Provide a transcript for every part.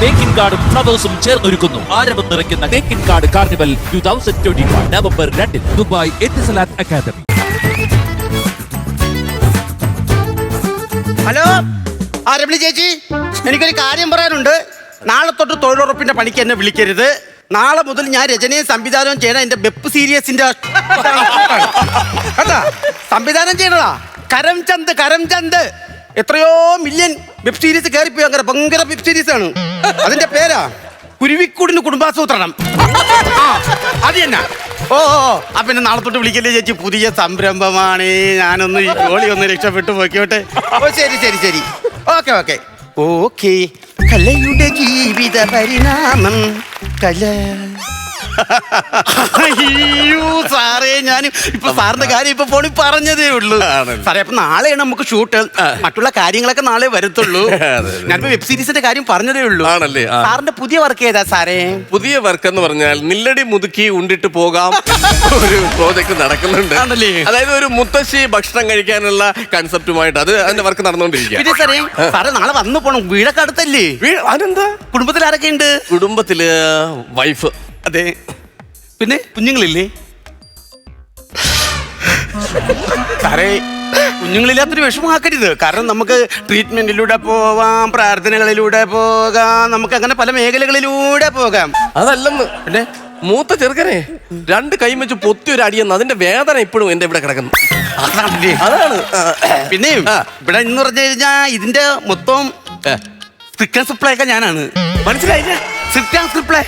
തേക്കിൻ card ഫ്ലവേഴ്സും ചേർന്നൊരുക്കുന്നു. ആരവം നിറയ്ക്കുന്ന തേക്കിൻ card carnival two thousand twenty November രണ്ടിന് ദുബായ് എത്തിസലാത്ത് അക്കാദമി ഹലോ? ആ രമണി ചേച്ചി എനിക്കൊരു കാര്യം പറയാനുണ്ട്. നാളെ തൊട്ട് തൊഴിലുറപ്പിന്റെ പണിക്ക് എന്നെ വിളിക്കരുത്. നാളെ മുതൽ ഞാൻ രചനയും സംവിധാനവും ചെയ്യണ എന്റെ വെബ് സീരീസിന്റെ കേട്ടാ സംവിധാനം ചെയ്യണതാ. കരംചന്ദ് കരംചന്ദ്. എത്രയോ മില്യൺ വെബ് സീരീസ് കയറിപ്പോയി. അങ്ങനെ ഭയങ്കര വെബ് സീരീസ് ആണ്. അതിന്റെ പേരാ? കുരുവിക്കൂടിന് കുടുംബാസൂത്രണം. അത് തന്നെ. ഓ ഓ ഓ. ആ പിന്നെ നാളെ തൊട്ട് വിളിക്കല്ലേ ചേച്ചി? പുതിയ സംരംഭമാണ്. ഞാനൊന്ന് ഈ ജോലി ഒന്ന് രക്ഷപ്പെട്ടു പോയിക്കോട്ടെ. ഓ ശരി ശരി ശരി. Okay okay. ഓക്കെ. കലയുടെ ജീവിത പരിണാമം. കല അയ്യോ സാറേ ഞാൻ ഇപ്പൊ സാറിന്റെ കാര്യം ഇപ്പൊ ഫോണിൽ പറഞ്ഞതേ ഉള്ളൂ. സാറേ അപ്പൊ നാളെയാണ് നമുക്ക് ഷൂട്ട് മറ്റുള്ള കാര്യങ്ങളൊക്കെ നാളെ വരത്തുള്ളൂ. ഞാനിപ്പോ വെബ് സീരീസിന്റെ കാര്യം പറഞ്ഞതേ ഉള്ളൂ. ആണല്ലേ? സാറിന്റെ പുതിയ വർക്ക് ഏതാ സാറേ? പുതിയ വർക്ക് എന്ന് പറഞ്ഞാൽ നില്ലടി മുതുക്കി ഉണ്ടിട്ട് പോകാം. ഒരു പ്രോജക്ട് നടക്കുന്നുണ്ട്. ആണല്ലേ? അതായത് ഒരു മുത്തശ്ശി ഭക്ഷണം കഴിക്കാനുള്ള കൺസെപ്റ്റുമായിട്ട് അത് അതിന്റെ വർക്ക് നടന്നുകൊണ്ടിരിക്കുക. പിന്നെ സാറേ സാറേ നാളെ വന്നു പോണം. വീടൊക്കെ അടുത്തല്ലേ? അതെന്താ? കുടുംബത്തിൽ ആരൊക്കെ ഉണ്ട്? കുടുംബത്തിൽ വൈഫ് അതെ. പിന്നെ കുഞ്ഞുങ്ങളില്ലേ? സാറേ കുഞ്ഞുങ്ങളില്ലാത്തൊരു വിഷമമാക്കരുത്. കാരണം നമുക്ക് ട്രീറ്റ്മെന്റിലൂടെ പോവാം പ്രാർത്ഥനകളിലൂടെ പോകാം നമുക്ക് അങ്ങനെ പല മേഖലകളിലൂടെ പോകാം. അതല്ലെന്ന്. പിന്നെ? മൂത്ത ചെറുക്കനെ രണ്ട് കൈ വെച്ച് പൊത്തി ഒരു അടിയെന്ന് അതിന്റെ വേദന ഇപ്പോഴും എന്റെ ഇവിടെ കിടക്കുന്നു. അതാണ് അതാണ്. പിന്നെയും പിന്നെ ഇവിടെ എന്ന് പറഞ്ഞു കഴിഞ്ഞാ ഇതിന്റെ മൊത്തം ഏ, സപ്ലൈ ഒക്കെ ഞാനാണ്. മനസ്സിലായില്ല? സ്ക്രിപ്റ്റ് ആൻഡ് സ്ക്രിപ്റ്റ്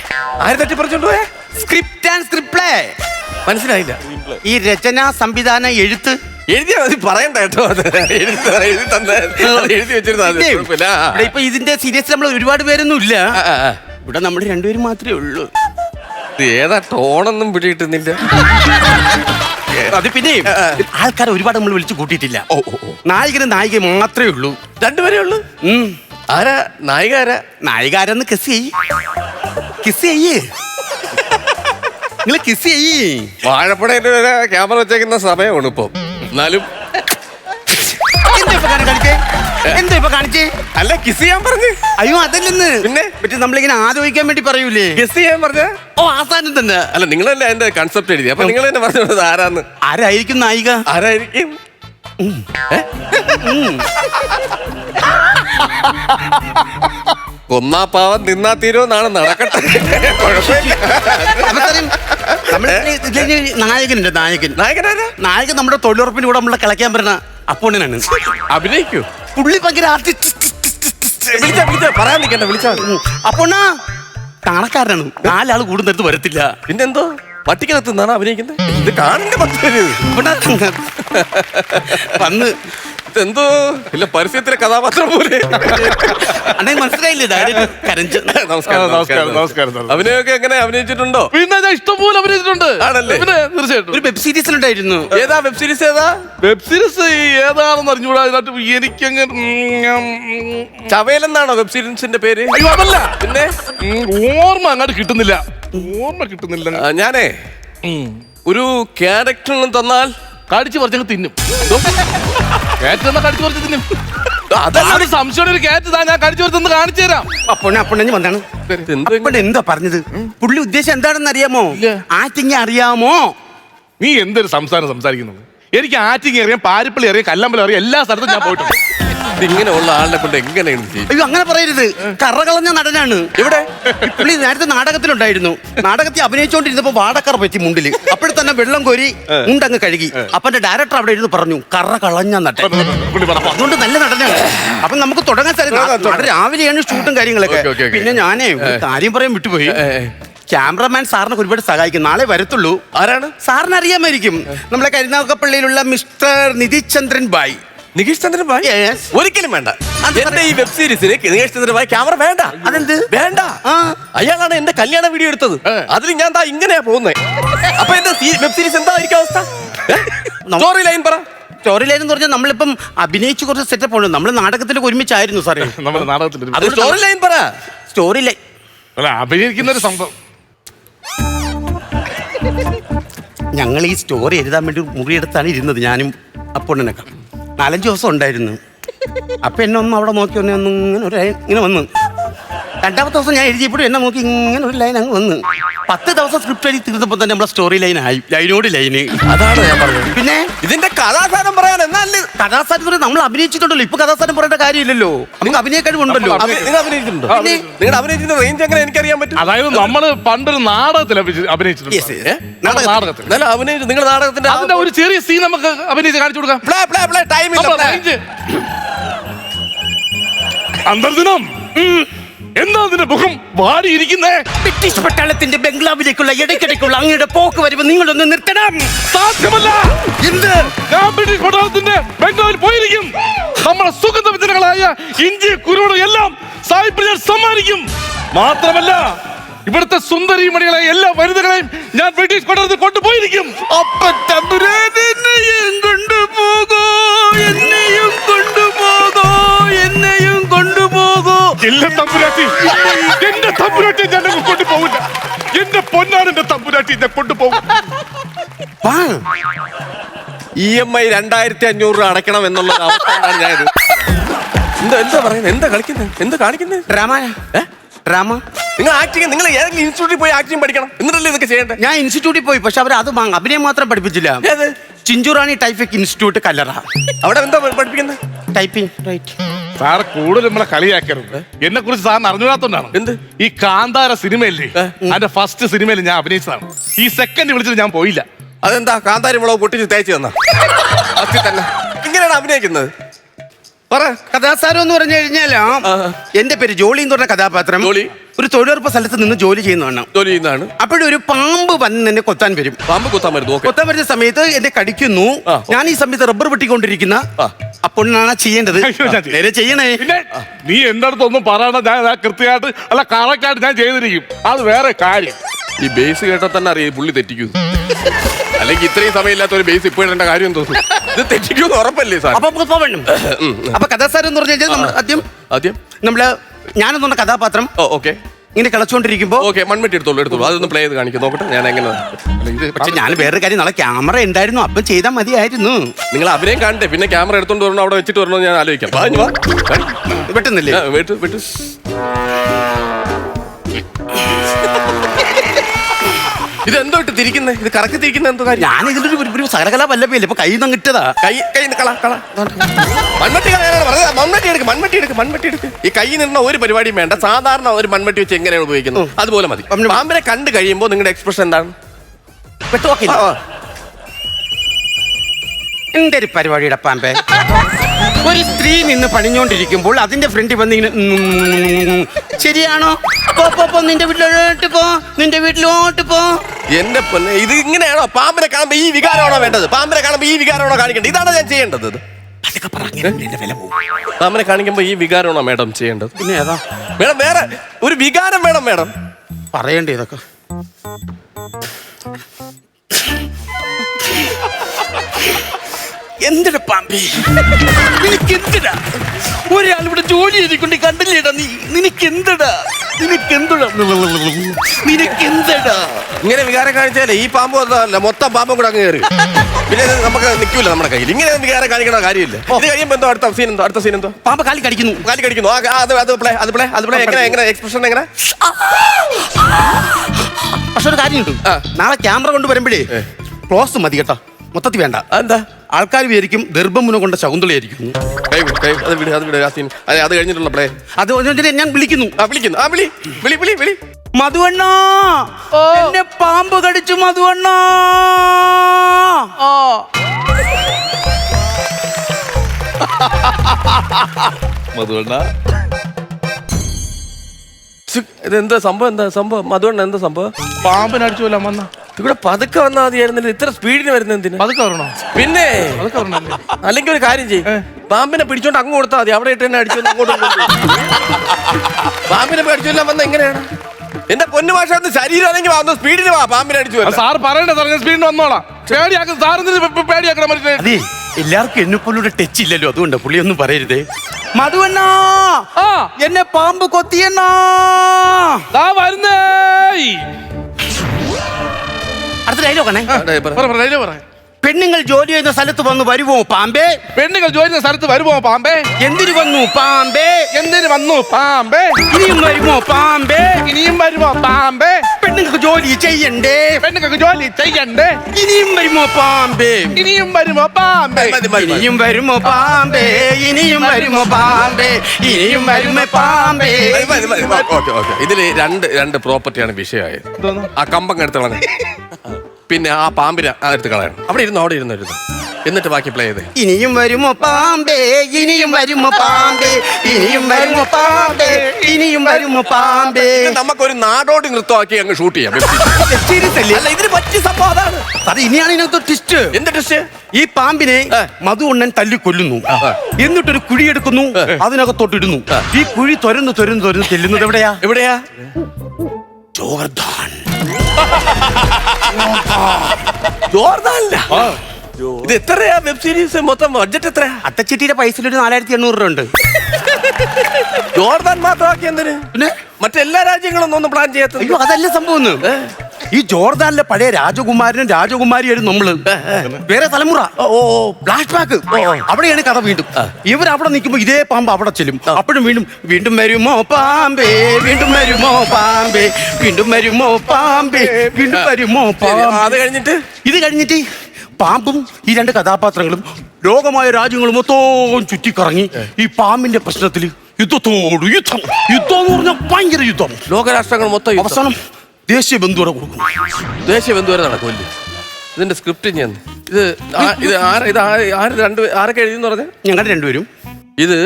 ആര് തട്ടി പറിച്ചോണ്ട് പോയേ? സ്ക്രിപ്റ്റ് ആൻഡ് സ്ക്രിപ്റ്റ് മനസ്സിലായില്ല. ഈ രചന സംവിധാനം എഴുത്ത്. എഴുതിയാ മതി പറയണ്ട കേട്ടോ അത്. എഴുതി എഴുതി തന്നെ. വെച്ചിരുന്നാ ഇപ്പൊ ഇതിന്റെ സീരിയസ് നമ്മൾ ഒരുപാട് പേരൊന്നും ഇല്ല. ഇവിടെ നമ്മൾ രണ്ടുപേരും മാത്രമേ ഉള്ളൂ. ഏതാ ടോണൊന്നും പിടികിട്ടുന്നില്ല? അത് പിന്നെ ആൾക്കാരെ ഒരുപാട് നമ്മൾ വിളിച്ചു കൂട്ടിയിട്ടില്ല. ഓ ഓ ഓ. നായകനും നായിക മാത്രമേ ഉള്ളൂ. രണ്ടുപേരേ ഉള്ളു. ആരാ? നായിക ആരാ? നായിക ആരാന്ന് കിസ് ചെയ്യ്. കിസ് ചെയ്യ്. നിങ്ങൾ കിസ് ചെയ്യ്. വാഴപ്പടയിൽ ക്യാമറ വെച്ചേക്കുന്ന സമയമാണ് ഇപ്പൊ. എന്നാലും എന്താ ഇപ്പൊ കാണിച്ചേ? എന്താ ഇപ്പൊ കാണിച്ചേ? അല്ല കിസ് ചെയ്യാൻ പറഞ്ഞു. അയ്യോ അതല്ലെന്ന്. പിന്നെ? നമ്മളിങ്ങനെ ആലോചിക്കാൻ വേണ്ടി പറയൂലേ? കിസ് ചെയ്യാൻ പറഞ്ഞ. ഓ ആസാനം തന്നെ. അല്ല നിങ്ങളല്ലേ അതിന്റെ കൺസെപ്റ്റ് എഴുതി അപ്പൊ നിങ്ങൾ തന്നെ പറഞ്ഞത് ആരാന്ന്. ആരായിരിക്കും നായിക? ആരായിരിക്കും? കൊന്നാ പാവം നിന്നാ തീരോ എന്നാണ് നടക്കട്ടെ. കുഴപ്പമില്ല. നായകനുണ്ട് നായകൻ. നായകനാരാ? നായകൻ നമ്മുടെ തൊഴിലുറപ്പിന് കൂടെ നമ്മളെ കളിക്കാൻ പറ്റുന്ന അപ്പോണിനാണ് അഭിനയിക്കൂ. പുള്ളി ഭയങ്കര വിളിച്ചാ വിളിച്ചാ. പറയാൻ നിൽക്കണ്ട വിളിച്ചാ. അപ്പോണ കാണക്കാരനാണ് നാലാൾ കൂടുന്നിടത്ത് വരത്തില്ല. പിന്നെന്തോ? പട്ടിക്കകത്ത് നിന്നാണ് അഭിനയിക്കുന്നത്? ഇത് കാണണ്ട വന്ന് എന്തോ ഇല്ല പരസ്യത്തിലെ കഥാപാത്രം പോലെ. അണ്ണേ മനസ്സിലായില്ലേ? കരഞ്ച് നമസ്കാരം നമസ്കാരം നമസ്കാരം. അഭിനയൊക്കെ എങ്ങനെ അഭിനയിച്ചിട്ടുണ്ടോ? പിന്നെ ഞാൻ ഇഷ്ടംപോലെ അഭിനയിച്ചിട്ടുണ്ട്. ആണല്ലേ? പിന്നെ തീർച്ചയായിട്ടും. ഒരു വെബ് സീരീസിലുണ്ടായിരുന്നു ഏതാ വെബ് സീരീസ് ഏതാ? വെബ് സീരീസ് ഏതാണെന്ന് അറിഞ്ഞുകൂടാ? അതിനകത്ത് എനിക്കങ്ങ് ചവയലെന്നാണോ വെബ് സീരീസിന്റെ പേര്? അതല്ല. പിന്നെ? ഓർമ്മ അങ്ങോട്ട് കിട്ടുന്നില്ല. ഓർമ്മ കിട്ടുന്നില്ല. ഞാനേ. ഒരു ക്യാരക്ടറിനും തന്നാൽ കടിച്ചു പറിച്ചങ്ങ് തിന്നും. തന്നാ കടിച്ചു പറിച്ച് തിന്നും. ഒരു സംശയം ഒരു കാറ്റ് താ ഞാൻ കടിച്ചു പറിച്ചെന്ന് കാണിച്ചു തരാം. അപ്പോണ വന്നാണ് എന്ത് എന്താ പറഞ്ഞത്? പുള്ളി ഉദ്ദേശം എന്താണെന്ന് അറിയാമോ. ആറ്റിങ് അറിയാമോ? നീ എന്തൊരു സംസാരം സംസാരിക്കുന്നു എനിക്ക് ആറ്റിങ് അറിയാം പാരിപ്പള്ളി അറിയാം കല്ലമ്പലം അറിയാം എല്ലാ സ്ഥലത്തും ഞാൻ പോയിട്ടുണ്ട്. ഇങ്ങനെയുള്ള ആളിനെ കൊണ്ട് എങ്ങനെയാണ് ഇത് അയ്യോ അങ്ങനെ പറയരുത്. കറകളഞ്ഞ നടനാണ്. എവിടെ? പുള്ളി നേരത്തെ നാടകത്തിലുണ്ടായിരുന്നു. നാടകത്തിൽ അഭിനയിച്ചുകൊണ്ടിരുന്നപ്പോ വാടക്കറ പറ്റി മുണ്ടിൽ. അപ്പോഴും തന്നെ വെള്ളം കോരി മുണ്ടങ്ങ് കഴുകി. അപ്പൊ എന്റെ ഡയറക്ടർ അവിടെ ഇരുന്ന് പറഞ്ഞു കറ കളഞ്ഞ നടൻ. പുള്ളി പറഞ്ഞു. അപ്പൊ അതുകൊണ്ട് നല്ല നടനാണ്. അപ്പൊ നമുക്ക് തുടങ്ങാൻ സാധിക്കും അവിടെ രാവിലെയാണ് ഷൂട്ടും കാര്യങ്ങളൊക്കെ. Okay, okay, okay. പിന്നെ ഞാനേ ഒരു കാര്യം പറയാൻ വിട്ടുപോയി. ക്യാമറമാൻ സാറിനെ ഒരുപാട് സഹായിക്കും. നാളെ വരത്തുള്ളൂ. ആരാണ്? സാറിന് അറിയാമായിരിക്കും നമ്മളെ കരുനാഗപ്പള്ളിയിലുള്ള മിസ്റ്റർ നിധിചന്ദ്രൻ ബായ്. നികേഷ് ചന്ദ്രൻ ഭായ് Yes. ഒരിക്കലും വേണ്ട. എന്റെ ഈ വെബ് സീരീസിന് നികേഷ് ചന്ദ്രൻ ഭായ് ക്യാമറ വേണ്ട. അതെന്ത്? വേണ്ട. ആ. അയാളാണ് എന്റെ കല്യാണ വീഡിയോ എടുത്തത്. അതിൽ ഞാൻ ദാ ഇങ്ങനെയാ പോകുന്നത് അപ്പൊ എന്റെ വെബ് സീരീസ് എന്തായിരിക്കും അവസ്ഥ? സ്റ്റോറി ലൈൻ പറ. സ്റ്റോറി ലൈൻ എന്ന് പറഞ്ഞാൽ നമ്മളിപ്പം അഭിനയിച്ച് കുറച്ച് സെറ്റപ്പ് ഉണ്ട്. നമ്മൾ നാടകത്തിലൊക്കെ ഒരുമിച്ചായിരുന്നു സാറേ. നമ്മുടെ നാടകത്തിൽ അത് സ്റ്റോറി ലൈൻ പറ. സ്റ്റോറി ലൈൻ അല്ല അഭിനയിക്കുന്ന ഒരു സംഭവം. ഞങ്ങൾ ഈ സ്റ്റോറി എഴുതാൻ വേണ്ടി മുറിയെടുത്താണ് ഇരുന്നത്. ഞാനും അപ്പൊണ്ണനൊക്കെ നാലഞ്ച് ദിവസം ഉണ്ടായിരുന്നു. അപ്പൊ എന്നെ ഒന്ന് അവിടെ നോക്കി ഒന്ന് ഒന്ന് ഇങ്ങനെ ഒരു ഇങ്ങനെ വന്നു. രണ്ടാമത്തെ ദിവസം ഞാൻ എഴുതിയപ്പോഴും എന്നെ നോക്കി ഇങ്ങനെ ഒരു ലൈൻ അങ്ങ് വന്ന്. പത്ത് ദിവസം സ്ക്രിപ്റ്റ് എഴുതി തീർന്നപ്പോൾ തന്നെ നമ്മളെ സ്റ്റോറി ലൈൻ ആയി. ലൈനോട് ലൈന് അതാണ് ഞാൻ പറഞ്ഞത്. പിന്നെ ഇതിന്റെ കഥാസാരം പറയാൻ എന്നല്ല കഥാസാരം പറഞ്ഞാൽ നമ്മൾ അഭിനയിച്ചിട്ടുണ്ടല്ലോ. ഇപ്പൊ കഥാസാരം പറയേണ്ട കാര്യമില്ലല്ലോ. നമുക്ക് അഭിനയ കഴിവുണ്ടല്ലോ നിങ്ങൾ അഭിനയിച്ചിട്ടുണ്ടോ? പിന്നെ? നിങ്ങളുടെ അഭിനയിച്ചിന്റെ റേഞ്ച് എങ്ങനെ എനിക്കറിയാൻ പറ്റും? അതായത് നമ്മൾ പണ്ടൊരു നാടകത്തിൽ അഭിനയിച്ച്- അഭിനയിച്ചിട്ടുണ്ട്. Yes, yes. ഏ? നമ്മുടെ നാടകത്തിൽ. അഭിനയിച്ചു നിങ്ങൾ നാടകത്തിന്റെ അതിന്റെ ഒരു ചെറിയ സീൻ നമുക്ക് അഭിനയിച്ച് കാണിച്ചു കൊടുക്കാം. ടൈം ഇല്ല range. അന്തർദിനം എന്താ അതിന്റെ മുഖം വാടിയിരിക്കുന്നേ? ബ്രിട്ടീഷ് പട്ടാളത്തിന്റെ ബംഗ്ലാവിലേക്കുള്ള ഇടയ്ക്കിടയ്ക്കുള്ള അങ്ങയുടെ പോക്ക് വരുമ്പോ നിങ്ങളൊന്ന് നിർത്തണം. സാധ്യമല്ല. എന്ത്? ഞാൻ ബ്രിട്ടീഷ് പട്ടാളത്തിന്റെ ബംഗാളിൽ പോയിരിക്കും. നമ്മളെ സുഗന്ധ വിതരണങ്ങളായ ഇഞ്ചി കുരുട് എല്ലാം സായിപ്രിയർ സമ്മാനിക്കും. മാത്രമല്ല ഇവിടുത്തെ സുന്ദരി മണികളെ എല്ലാ വനിതകളെയും ഞാൻ ബ്രിട്ടീഷ് പട്ടാളത്തിൽ കൊണ്ടുപോയിരിക്കും. അപ്പൊ കൊണ്ടുപോകോ എന്നെയും ഇല്ല തമ്പുരാട്ടി. എന്റെ തമ്പുരാട്ടി ഞാൻ അങ്ങ് കൊണ്ടുപോകില്ല എന്റെ പൊന്നാടിന്റെ തമ്പുരാട്ടി എന്നെ കൊണ്ടുപോകും വാ ഇ എം ഐ രണ്ടായിരത്തി അഞ്ഞൂറ് രൂപ അടയ്ക്കണം എന്നുള്ള അവസ്ഥയിലാണ് ഞാൻ ഇത്. എന്താ എന്താ പറയുന്നത് എന്താ കളിക്കുന്നത് എന്താ കാണിക്കുന്നത് ഡ്രാമ ഡ്രാമ നിങ്ങൾ ആക്ടിങ് നിങ്ങൾ ഏതെങ്കിലും ഇൻസ്റ്റിറ്റ്യൂട്ടിൽ പോയി ആക്ടിങ് പഠിക്കണം. എന്നിട്ടല്ലേ ഇതൊക്കെ ചെയ്യേണ്ടത് ഞാൻ ഇൻസ്റ്റിറ്റ്യൂട്ടിൽ പോയി പക്ഷെ അവർ അത് വാ- അഭിനയം മാത്രം പഠിപ്പിച്ചില്ല. ഏത്? ചിഞ്ചുറാണി ടൈപ്പിക് ഇൻസ്റ്റിറ്റ്യൂട്ട് കല്ലറ. അവിടെ എന്താ പഠിപ്പിക്കുന്നത് ടൈപ്പിംഗ് റൈറ്റ് സാർ കൂടുതൽ നമ്മളെ കളിയാക്കരുത്. എന്നെ കുറിച്ച് സാറിന് അറിഞ്ഞുകൂടാത്തോണ്ടാണ് എന്ത്? ഈ കാന്താര സിനിമയില്ലേ? അതിന്റെ ഫസ്റ്റ് സിനിമയിൽ ഞാൻ അഭിനയിച്ചതാണ്. ഈ സെക്കൻഡ് വിളിച്ചിട്ട് ഞാൻ പോയില്ല. അതെന്താ? കാന്താരി മുളക് പൊട്ടിച്ച് തേച്ച് തന്ന? അത്തി തന്നെ. ഇങ്ങനെയാണ് അഭിനയിക്കുന്നത്? പറ. കഥാസാരം എന്ന് പറഞ്ഞു കഴിഞ്ഞാലോ എന്റെ പേര് ജോളി എന്ന് പറഞ്ഞ കഥാപാത്രം. ജോളി. ഒരു തൊഴിലുറപ്പ് സ്ഥലത്ത് നിന്ന് ജോലി ചെയ്യുന്നതാണ്. ജോലി ചെയ്യുന്നതാണ്. ഒരു പാമ്പ് വന്ന് എന്നെ കൊത്താൻ വരും. പാമ്പ് കൊത്താൻ വരുന്നു ഓക്കെ. കൊത്താൻ വരുന്ന സമയത്ത് എന്നെ കടിക്കുന്നു. ആ. ഞാൻ ഈ സമയത്ത് റബ്ബർ വെട്ടിക്കൊണ്ടിരിക്കുന്ന ആ. അപ്പോഴാണ് ചെയ്യേണ്ടത്. അയ്യോ, ഞാൻ ചെയ്യും. നേരെ ചെയ്യണേ. പിന്നെ നീ എന്റെ പറയണ പറയണ്ട. ഞാൻ ഞാൻ കൃത്യമായിട്ട് അല്ല കറക്റ്റായിട്ട് ഞാൻ ചെയ്തിരിക്കും. അത് വേറെ കാര്യം. ഈ ബേസ് കേട്ടാൽ തന്നെ അറിയാം ഈ പുള്ളി തെറ്റിക്കുന്നു. അല്ലെങ്കിൽ ഇത്രയും സമയമില്ലാത്ത ഒരു ബേസ് ഇപ്പോൾ ഇടേണ്ട കാര്യം തോന്നുന്നു ഇത് തെറ്റിക്കുമെന്ന് ഉറപ്പല്ലേ സാർ? അപ്പൊ പോവണം അപ്പൊ കഥാസാരം എന്ന് പറഞ്ഞു കഴിഞ്ഞാൽ നമ്മൾ ആദ്യം ആദ്യം? നമ്മൾ ഞാനെന്ന് കഥാപാത്രം ഓ ഓക്കെ. ഇങ്ങനെ കളിച്ചോണ്ടിരിക്കുമ്പോ ഓക്കെ മൺമെട്ടി എടുത്തോളൂ എടുത്തോളൂ. അതൊന്ന് പ്ലേ ചെയ്ത് കാണിക്കും നോക്കട്ടെ. ഞാൻ എങ്ങനെ പക്ഷെ ഞാൻ വേറൊരു കാര്യം നാളെ ക്യാമറ ഉണ്ടായിരുന്നു അപ്പൊ ചെയ്താൽ മതിയായിരുന്നു. നിങ്ങൾ അഭിനയം കാണട്ടെ പിന്നെ ക്യാമറ എടുത്തോണ്ട് വരണോ അവിടെ വെച്ചിട്ട് വരണോ ഞാൻ ആലോചിക്കാം. വെട്ടുന്നില്ലേ? വിട്ട് വിട്ട്. ഇത് എന്തോ ഇട്ട് തിരിക്കുന്നത് ഇത് കറക്കി തിരിക്കുന്ന എന്തോ കാര്യം? ഞാൻ ഇതിലൊരു ഒരു- ഒരു സകലകലാ വല്ലഭയല്ലേ? ഇപ്പൊ കൈ നിന്ന് കിട്ടതാ കൈ കൈ കള കള. മൺവെട്ടി കളയാനാണ് പറഞ്ഞത് മൺവെട്ടി എടുക്ക് മൺവെട്ടി എടുക്ക് മൺവെട്ടി എടുക്ക്. ഈ കൈ നിന്ന ഒരു പരിപാടിയും വേണ്ട. സാധാരണ ഒരു മൺവെട്ടി വെച്ച് എങ്ങനെയാണ് ഉപയോഗിക്കുന്നത്? അതുപോലെ മതി. പാമ്പിനെ കണ്ടു കഴിയുമ്പോൾ നിങ്ങളുടെ എക്സ്പ്രഷൻ എന്താണ്. എന്റെ ഒരു പരിപാടിയുടെ പാമ്പേ? ഒരു സ്ത്രീ നിന്ന് പണിഞ്ഞോണ്ടിരിക്കുമ്പോൾ അതിന്റെ ഫ്രണ്ട് വന്ന് ഇങ്ങനെ ശരിയാണോ? പോ പോ പോ നിന്റെ വീട്ടിലോട്ട് പോ. നിന്റെ വീട്ടിലോട്ട് പോ. എന്റെ പൊന്നെ ഇത് ഇങ്ങനെയാണോ? പാമ്പിനെ കാണുമ്പോ ഈ വികാരമാണോ വേണ്ടത്? പാമ്പിനെ കാണുമ്പോ ഈ വികാരമാണോ കാണിക്കേണ്ടത്? ഇതാണ് ഞാൻ ചെയ്യേണ്ടത്? അതൊക്കെ പറഞ്ഞ വില പോകും. പാമ്പിനെ കാണിക്കുമ്പോ ഈ വികാരമാണോ മേഡം ചെയ്യേണ്ടത്? പിന്നെ ഏതാ? മേഡം വേറെ ഒരു വികാരം വേണം മേഡം. പറയണ്ടേ ഇതൊക്കെ? എന്തിനാ പാമ്പേ? നിനക്ക് എന്തിടാ ഒരാൾ ഇവിടെ ജോലി ചെയ്തിക്കൊണ്ട് കണ്ടില്ലേടാ നീ? നിനക്ക് എന്തിടാ നിനക്ക് എന്തിടാ നിനക്ക് എന്തിടാ ഇങ്ങനെ വികാരം കാണിച്ചാലേ ഈ പാമ്പ് വന്നതല്ല മൊത്തം പാമ്പും കൂടെ അങ്ങ് കയറി. പിന്നെ ഇത് നമുക്ക് നിൽക്കൂല നമ്മുടെ കയ്യിൽ. ഇങ്ങനെ വികാരം കാണിക്കണ കാര്യമില്ല. ഇത് കഴിയുമ്പോ എന്തോ അടുത്ത സീൻ എന്തോ അടുത്ത സീൻ എന്തോ? പാമ്പ് കാലി കടിക്കുന്നു. കാലി കടിക്കുന്നു. ആ, ആ, അത് അത് പ്ലേ അത് പ്ലേ അത് പ്ലേ എങ്ങനെ എങ്ങനെ? എക്സ്പ്രഷൻ എങ്ങനെ? പക്ഷെ ഒരു കാര്യമുണ്ട്. ആ. നാളെ ക്യാമറ കൊണ്ട് വരുമ്പോഴേ ക്ലോസ് മതി കേട്ടോ. മൊത്തത്തിൽ വേണ്ട. എന്താ ആൾക്കാർ വിചാരിക്കും ഗർഭമുന കൊണ്ട ശകുന്തളയായിരിക്കും അത് വിട് അത് വിട് ആ സീൻ അത് അത് കഴിഞ്ഞിട്ടുള്ള പ്ലേ. അത് ഞാൻ വിളിക്കുന്നു. ആ വിളിക്കുന്നു. ആ വിളി വിളി വിളി വിളി. മധുവണ്ണ! എന്നെ പാമ്പ് കടിച്ചു മധുവണ്ണ! മധുവണ്ണ? ഛ്, ഇത് എന്താ സംഭവം? എന്താ സംഭവം? മധുവണ്ണ എന്താ സംഭവം? പാമ്പിനടിച്ചു കൊല്ലാൻ വന്ന. ഇവിടെ പതുക്കെ വന്നാൽ മതിയായിരുന്നില്ല ഇത്ര സ്പീഡിന് വരുന്ന എന്തിനാ? പതുക്കെ വരണോ? പിന്നെ പതുക്കെ വരണല്ലേ? അല്ലെങ്കിൽ ഒരു കാര്യം ചെയ്യും. പാമ്പിനെ പിടിച്ചോണ്ട് അങ്ങ് കൊടുത്താൽ മതി. അവിടെ ഇട്ട് തന്നെ അടിച്ചു അങ്ങോട്ട് കൊണ്ടുപോയി. പാമ്പിനെ പിടിച്ചെല്ലാം വന്ന എങ്ങനെയാണ്? എന്റെ പൊന്നു ഭാഷ ഒന്ന് ശരീരം അല്ലെങ്കിൽ വന്ന് സ്പീഡിന് വാ പാമ്പിനെ അടിച്ചു ആ, സാർ പറയണ്ട സാർ ഞാൻ സ്പീഡിന് വന്നോളാം. പേടിയാക്കും സാർ എന്തിനു പേടിയാക്കണം മനുഷ്യനെ അതെ എല്ലാവർക്കും എന്നെ പോലൊരു ടച്ച് ഇല്ലല്ലോ. അതുകൊണ്ട് പുള്ളി ഒന്നും പറയരുത്. മധുവണ്ണ ആ. എന്നെ പാമ്പ് കൊത്തിയണ്ണ. ദാ വരുന്നേ. അടുത്ത ഡയലോഗ് പെണ്ണുങ്ങൾ ജോലി ചെയ്യുന്ന സ്ഥലത്ത് വന്ന് വരുമോ പാമ്പേ? പെണ്ണുങ്ങൾ ജോലി ചെയ്യുന്ന സ്ഥലത്ത് വരുമോ പാമ്പേ? എന്തിനു വന്നു പാമ്പേ? എന്തിനു വന്നു പാമ്പേ? ഇനിയും വരുമോ പാമ്പേ? ഇനിയും വരുമോ പാമ്പേ? പെണ്ണുങ്ങൾക്ക് ജോലി ചെയ്യണ്ടേ? പെണ്ണുങ്ങൾക്ക് ജോലി ചെയ്യണ്ടേ? ഇനിയും വരുമോ പാമ്പേ? ഇനിയും വരുമോ പാമ്പേ. ഇനിയും വരുമോ പാമ്പേ? ഇനിയും വരുമോ പാമ്പേ? ഇനിയും വരുമോ പാമ്പേ? ഇതിൽ രണ്ട് രണ്ട് പ്രോപ്പർട്ടിയാണ് വിഷയമായത്? ആ കമ്പം എടുത്ത് കളഞ്ഞു പിന്നെ ആ പാമ്പിനെ ആ എടുത്ത് കളയണം. അവിടെ ഇരുന്നു അവിടെ ഇരുന്നു ഇരുന്നു. എന്നിട്ട് ബാക്കി പ്ലേ ചെയ്ത്. ഇനിയും വരുമോ പാമ്പേ? ഇനിയും വരുമോ പാമ്പേ? ഇനിയും വരുമോ പാമ്പേ? ഇനിയും വരുമോ പാമ്പേ? നമുക്കൊരു നാടോടി നൃത്തമാക്കി അങ്ങ് ഷൂട്ട് ചെയ്യാം. അല്ല ഇതിന് പറ്റിയ സംഭവം അതാണ്. അത് ഇനിയാണ് ഇതിനകത്ത് ട്വിസ്റ്റ് എന്ത് ട്വിസ്റ്റ് ഈ പാമ്പിനെ മധുവണ്ണൻ തല്ലി കൊല്ലുന്നു എന്നിട്ടൊരു കുഴി എടുക്കുന്നു അതിനകത്തോട്ടിടുന്നു. ഈ കുഴി തുരന്ന് തുരന്ന് തുരന്ന് ചെല്ലുന്നത് എവിടെയാ? എവിടെയാ? ജോർദാൻ. ജോർദാനില്ല ഇത് എത്രയാ? വെബ് സീരീസ് മൊത്തം ബഡ്ജറ്റ് എത്രയാ? അത്തച്ചിട്ടിയുടെ പൈസയിൽ ഒരു നാലായിരത്തി എണ്ണൂറ് രൂപ ഉണ്ട്. ജോർദാൻ മാത്രമാക്കി എന്തിന്? പിന്നെ? മറ്റെല്ലാ രാജ്യങ്ങളും ഒന്നും പ്ലാൻ ചെയ്യാത്ത അയ്യോ അതല്ല സംഭവം. ഈ ജോർദാനിലെ പഴയ രാജകുമാരനും രാജകുമാരിയായിരുന്നു നമ്മൾ. വേറെ തലമുറ. ഓ ഫ്ലാഷ് ബാക്ക് അവിടെയാണ് കഥ വീണ്ടും. ഇവർ അവിടെ നിൽക്കുമ്പോ ഇതേ പാമ്പ് അവിടെ ചെല്ലും. അപ്പോഴും വീണ്ടും വീണ്ടും വരുമോ പാമ്പേ? വീണ്ടും വരുമോ പാമ്പേ? വീണ്ടും വരുമോ പാമ്പേ? വീണ്ടും വരുമോ പാമ്പ് പാമ്പേ? അത് കഴിഞ്ഞിട്ട്? ഇത് കഴിഞ്ഞിട്ട് പാമ്പും ഈ രണ്ട് കഥാപാത്രങ്ങളും ലോകമായ രാജ്യങ്ങളും മൊത്തവും ചുറ്റിക്കറങ്ങി ഈ പാമ്പിന്റെ പ്രശ്നത്തിൽ യുദ്ധത്തോട് യുദ്ധം. യുദ്ധം എന്ന് പറഞ്ഞാൽ ഭയങ്കര യുദ്ധം. ലോകരാഷ്ട്രങ്ങൾ മൊത്തം അവസാനം ദേശീയ ബന്ധുവിടെ കൊടുക്കും ദേശീയ ബന്ധു വരെ നടക്കുമല്ലേ ഇതിന്റെ സ്ക്രിപ്റ്റ് ഞാൻ ഇത് ആ- ഇത് ആര് ഇത് ആര് രണ്ട് ആരൊക്കെ എഴുതിയെന്ന് പറഞ്ഞ? ഞങ്ങളുടെ രണ്ടുപേരും. ഇത്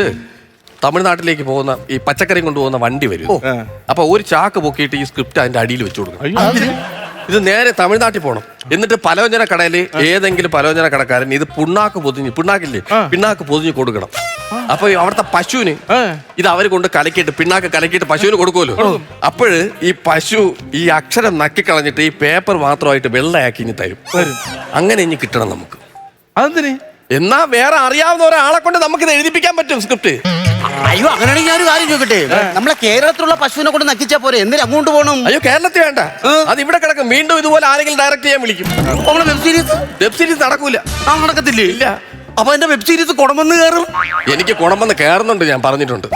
തമിഴ്നാട്ടിലേക്ക് പോകുന്ന ഈ പച്ചക്കറി കൊണ്ടുപോകുന്ന വണ്ടി വരും. അപ്പൊ ഒരു ചാക്ക് പൊക്കിയിട്ട് ഈ സ്ക്രിപ്റ്റ് അതിന്റെ അടിയിൽ വെച്ചു കൊടുക്കണം ഇത് നേരെ തമിഴ്നാട്ടിൽ പോകണം എന്നിട്ട് പലവ്യഞ്ജന കടയിൽ ഏതെങ്കിലും പലവ്യഞ്ജന കടക്കാരൻ ഇത് പുണ്ണാക്ക് പൊതിഞ്ഞ് പിണ്ണാക്കില്ലേ? പിണ്ണാക്ക് പൊതിഞ്ഞ് കൊടുക്കണം. അപ്പൊ അവിടുത്തെ പശുവിന് ഇത് അവർ കൊണ്ട് കലക്കിയിട്ട് പിണ്ണാക്ക് കലക്കിയിട്ട് പശുവിന് കൊടുക്കുമല്ലോ. അപ്പോഴ് ഈ പശു ഈ അക്ഷരം നക്കി കളഞ്ഞിട്ട് ഈ പേപ്പർ മാത്രമായിട്ട് വെള്ളയാക്കി ഇനി തരും. അങ്ങനെ ഇനി കിട്ടണം നമുക്ക്. അതെന്തിന്? എന്നാ വേറെ അറിയാവുന്ന ഒരാളെ കൊണ്ട് നമുക്ക് ഇത് എഴുതിപ്പിക്കാൻ പറ്റും സ്ക്രിപ്റ്റ്. അയ്യോ അങ്ങനെയാണെങ്കിൽ ഞാനൊരു കാര്യം ചോദിക്കട്ടെ? നമ്മളെ കേരളത്തിലുള്ള പശുവിനെ കൊണ്ട് നക്കിച്ചാ പോരെ? എന്തിനും അങ്ങോട്ട് പോകണം അയ്യോ കേരളത്തിൽ വേണ്ട. അത് ഇവിടെ കിടക്കും. വീണ്ടും ഇതുപോലെ ആരെങ്കിലും ഡയറക്റ്റ് ചെയ്യാൻ വിളിക്കും. നമ്മളെ വെബ് സീരീസ് വെബ് സീരീസ് നടക്കൂല. ആ നടക്കത്തില്ലേ? ഇല്ല. അപ്പൊ എന്റെ വെബ് സീരീസ് കുടമെന്ന് കയറും എനിക്ക് കുടമെന്ന് കയറുന്നുണ്ട് ഞാൻ പറഞ്ഞിട്ടുണ്ട്.